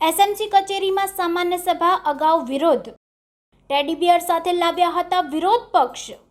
SMC કચેરીમાં સામાન્ય સભા અગાઉ વિરોધ. ટેડીબિયર સાથે લાવ્યા હતા વિરોધ પક્ષ.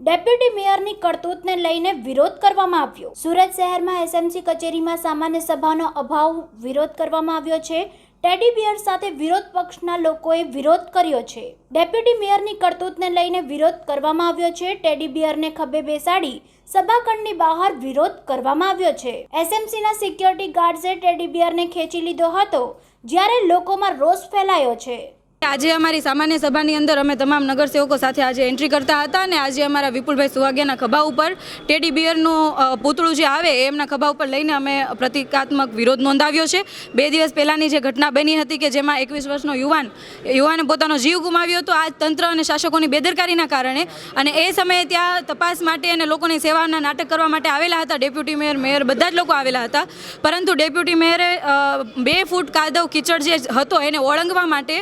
ડેપ્યુટી મેયરની કરતૂતને લઈને વિરોધ કરવામાં આવ્યો. સુરત શહેરમાં એસએમસી કચેરીમાં સામાન્ય સભાનો અભાવ વિરોધ કરવામાં આવ્યો છે. ટેડી બિયર સાથે વિરોધ પક્ષના લોકોએ વિરોધ કર્યો છે. ડેપ્યુટી મેયરની કરતૂતને લઈને વિરોધ કરવામાં આવ્યો છે. ટેડી બિયરને ખભે બેસાડી સભાખંડની બહાર વિરોધ કરવામાં આવ્યો છે. એસએમસીના સિક્યોરિટી ગાર્ડ્સે ટેડીબિયરને ખેંચી લીધો હતો, જ્યારે લોકોમાં રોષ ફેલાયો છે. આજે અમારી સામાન્ય સભાની અંદર અમે તમામ નગરસેવકો સાથે આજે એન્ટ્રી કરતા હતા અને આજે અમારા વિપુલભાઈ સુવાગિયાના ખભા ઉપર ટેડી બિયરનું પૂતળું જે આવે એમના ખભા ઉપર લઈને અમે પ્રતિકાત્મક વિરોધ નોંધાવ્યો છે. બે દિવસ પહેલાંની જે ઘટના બની હતી કે જેમાં એકવીસ વર્ષનો યુવાન, યુવાને પોતાનો જીવ ગુમાવ્યો હતો, આ તંત્ર અને શાસકોની બેદરકારીના કારણે અને એ સમયે ત્યાં તપાસ માટે અને લોકોની સેવાના નાટક કરવા માટે આવેલા હતા. ડેપ્યુટી મેયર મેયર બધા જ લોકો આવેલા હતા. પરંતુ ડેપ્યુટી મેયરે બે ફૂટ કાદવ કિચડ જે હતો એને ઓળંગવા માટે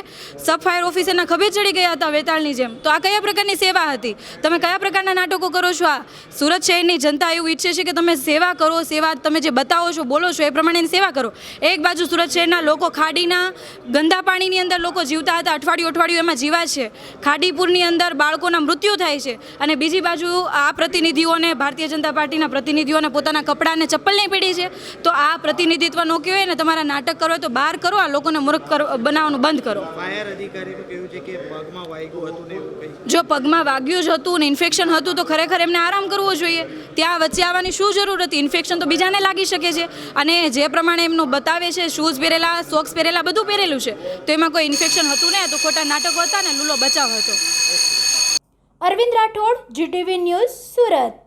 સબ ઓફિસરના ખભે ચડી ગયા હતા વેતાળની જેમ. તો આ કયા પ્રકારની સેવા હતી? તમે કયા પ્રકારના નાટકો કરો છો? આ સુરત શહેરની જનતા એવું ઈચ્છે છે કે તમે સેવા કરો, સેવા તમે જે બતાવો છો, બોલો છો, એ પ્રમાણેની સેવા કરો. એક બાજુ સુરત શહેરના લોકો ખાડીના ગંદા પાણીની અંદર લોકો જીવતા હતા. અઠવાડિયું અઠવાડિયું એમાં જીવા છે. ખાડીપુરની અંદર બાળકોના મૃત્યુ થાય છે. અને બીજી બાજુ આ પ્રતિનિધિઓને, ભારતીય જનતા પાર્ટીના પ્રતિનિધિઓને પોતાના કપડાને ચપ્પલ નહીં પડી છે. તો આ પ્રતિનિધિત્વ નો કહેવાય ને, તમારા નાટક કરો, તો બહાર કરો, આ લોકોને મૂર્ખ બનાવવાનું બંધ કરો. અધિકારીનું કહેવું છે કે પગમાં વાગ્યું હતું ને એવું કંઈ. જો પગમાં વાગ્યું જ હતું ને ઇન્ફેક્શન હતું તો ખરેખર એમને આરામ કરવો જોઈએ. ત્યાં વચ્ચે આવવાની શું જરૂર હતી? ઇન્ફેક્શન તો બીજાને લાગી શકે છે. અને જે પ્રમાણે એમનું બતાવે છે શૂઝ પહેરેલા સોક્સ પહેરેલા બધું પહેરેલું છે તો એમાં કોઈ ઇન્ફેક્શન હતું ને તો ખોટા નાટકો હતા ને લૂલો બચાવ હતો. Arvind Rathod GTV news Surat.